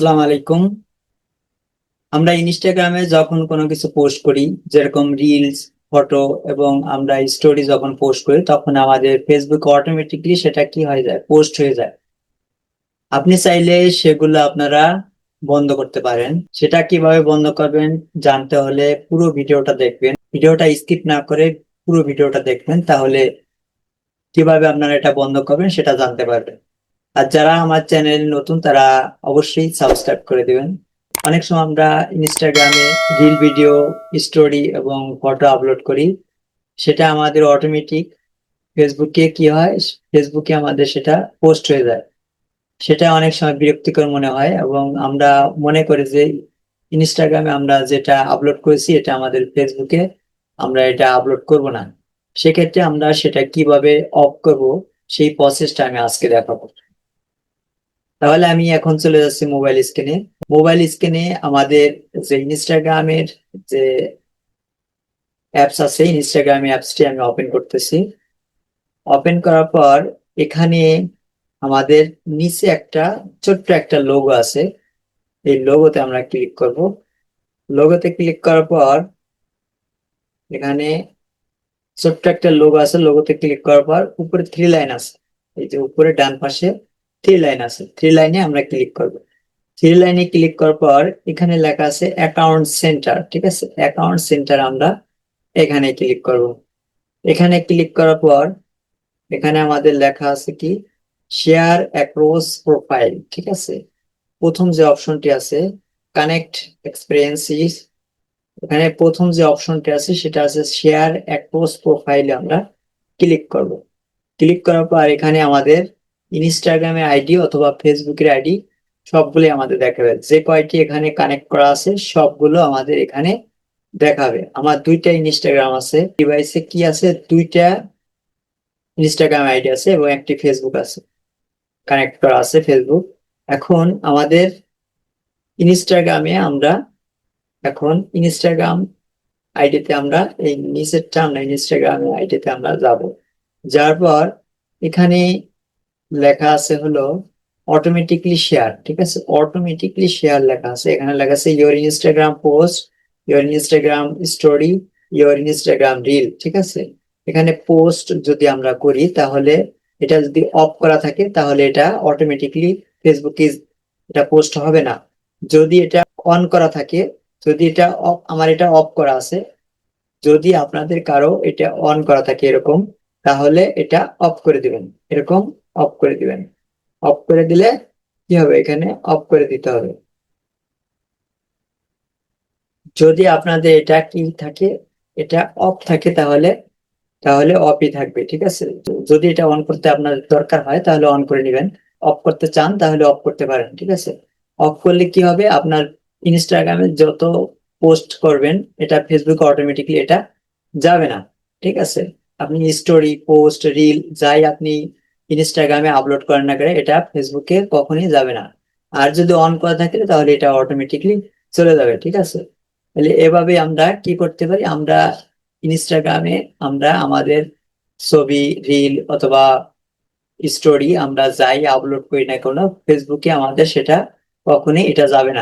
আসসালামু আলাইকুম। আমরা ইনস্টাগ্রামে যখন কোনো কিছু পোস্ট করি, যেরকম রিলস ফটো এবং আমরা স্টোরি যখন পোস্ট করি, তখন আমাদের ফেসবুক অটোমেটিকলি সেটা কি হয়ে যায়? পোস্ট হয়ে যায়। আপনি চাইলে সেগুলো আপনারা বন্ধ করতে পারেন। সেটা কীভাবে বন্ধ করবেন জানতে হলে পুরো ভিডিওটা দেখবেন। ভিডিওটা স্কিপ না করে পুরো ভিডিওটা দেখবেন, তাহলে কীভাবে আপনারা এটা বন্ধ করবেন সেটা জানতে পারবেন। আর যারা আমার চ্যানেল নতুন, তারা অবশ্যই সাবস্ক্রাইব করে দিবেন। অনেক সময় আমরা ইনস্টাগ্রামে রিল ভিডিও স্টোরি এবং ফটো আপলোড করি। সেটা আমাদের অটোমেটিক ফেসবুকে কি হয়? ফেসবুকে আমাদের সেটা পোস্ট হয়ে যায়। সেটা অনেক সময় বিরক্তিকর মনে হয় এবং আমরা মনে করি যে ইনস্টাগ্রামে আমরা যেটা আপলোড করেছি, এটা আমাদের ফেসবুকে আমরা এটা আপলোড করব না। সেক্ষেত্রে আমরা সেটা কীভাবে অফ করব, সেই প্রসেসটা আমি আজকে দেখাবো। তাহলে আমি এখন চলে যাচ্ছি মোবাইল স্ক্রিনে মোবাইল স্ক্রিনে আমাদের যে ইনস্টাগ্রামের যে অ্যাপস আছে, ইনস্টাগ্রামে অ্যাপসটি আমি ওপেন করতেছি। ওপেন করার পর এখানে আমাদের নিচে একটা ছোট্ট একটা লোগো আছে। এই লোগোতে আমরা ক্লিক করব। লোগোতে ক্লিক করার পর এখানে ছোট্ট একটা লোগো আছে। লোগোতে ক্লিক করার পর উপরে থ্রি লাইন আছে। এই যে উপরে ডান পাশে থ্রি লাইন আছে। থ্রি লাইনে আমরা ক্লিক করব। থ্রি লাইনে ক্লিক করার পর এখানে লেখা আছে অ্যাকাউন্ট সেন্টার ঠিক আছে? অ্যাকাউন্ট সেন্টার আমরা এখানে ক্লিক করব। এখানে ক্লিক করার পর এখানে আমাদের লেখা আছে কি? শেয়ার অ্যাক্রস প্রোফাইল ঠিক আছে? প্রথম যে অপশনটি আছে কানেক্ট এক্সপিরিয়েন্সিস এখানে প্রথম যে অপশনটি আছে, সেটা আছে শেয়ার অ্যাক্রস প্রোফাইলে আমরা ক্লিক করব। ক্লিক করার পর এখানে আমাদের ইনস্টাগ্রামের আইডি অথবা ফেসবুকের আইডি সবগুলো আমাদের দেখাবে। যে কয়টি এখানে কানেক্ট করা আছে, সবগুলো আমাদের এখানে দেখাবে। আমার দুইটা ইনস্টাগ্রাম আছে ডিভাইসে কি আছে? দুইটা ইনস্টাগ্রাম আইডি আছে এবং একটি ফেসবুক আছে। কানেক্ট করা আছে ফেসবুক এখন আমাদের ইনস্টাগ্রামে আমরা এখন ইনস্টাগ্রাম আইডিতে আমরা এই নিচেরটা আমরা ইনস্টাগ্রাম আইডিতে আমরা যাব। যার পর এখানে লেখা আছে হলো অটোমেটিকলি শেয়ার ঠিক আছে? অটোমেটিকলি শেয়ার লেখা আছে। এখানে লেখা আছে your Instagram post your Instagram story your Instagram reel ঠিক আছে? এখানে পোস্ট যদি আমরা করি, তাহলে এটা যদি অফ করা থাকে, তাহলে এটা অটোমেটিকলি ফেসবুকে এটা পোস্ট হবে না। যদি এটা অন করা থাকে, যদি এটা আমার এটা অফ করা আছে, যদি আপনাদের কারও এটা অন করা থাকে এরকম, তাহলে এটা অফ করে দিবেন। এরকম অফ করে দিবেন। অফ করে দিলে কি হবে? এখানে অফ করে দিতে হবে। যদি আপনাদের এটা কি থাকে, এটা অফ থাকে তাহলে তাহলে অফই থাকবে, ঠিক আছে? যদি এটা অন করতে আপনার দরকার হয়, তাহলে অন করে নেবেন। অফ করতে চান, তাহলে অফ করতে পারেন, ঠিক আছে? অফ করলে কি হবে? আপনার ইনস্টাগ্রামে যত পোস্ট করবেন, এটা ফেসবুকে অটোমেটিকলি এটা যাবে না, ঠিক আছে? আপনি স্টোরি পোস্ট রিল যাই আপনি ইনস্টাগ্রামে আপলোড করেন না করে এটা ফেসবুকে কখনই যাবে না। আর যদি অন করা থাকে, তাহলে এটা অটোমেটিকলি চলে যাবে, ঠিক আছে? তাহলে এভাবে আমরা কি করতে পারি? আমরা ইনস্টাগ্রামে আমরা আমাদের ছবি রিল অথবা স্টোরি আমরা যাই আপলোড করি না কেন ফেসবুকে আমাদের সেটা কখনই এটা যাবে না।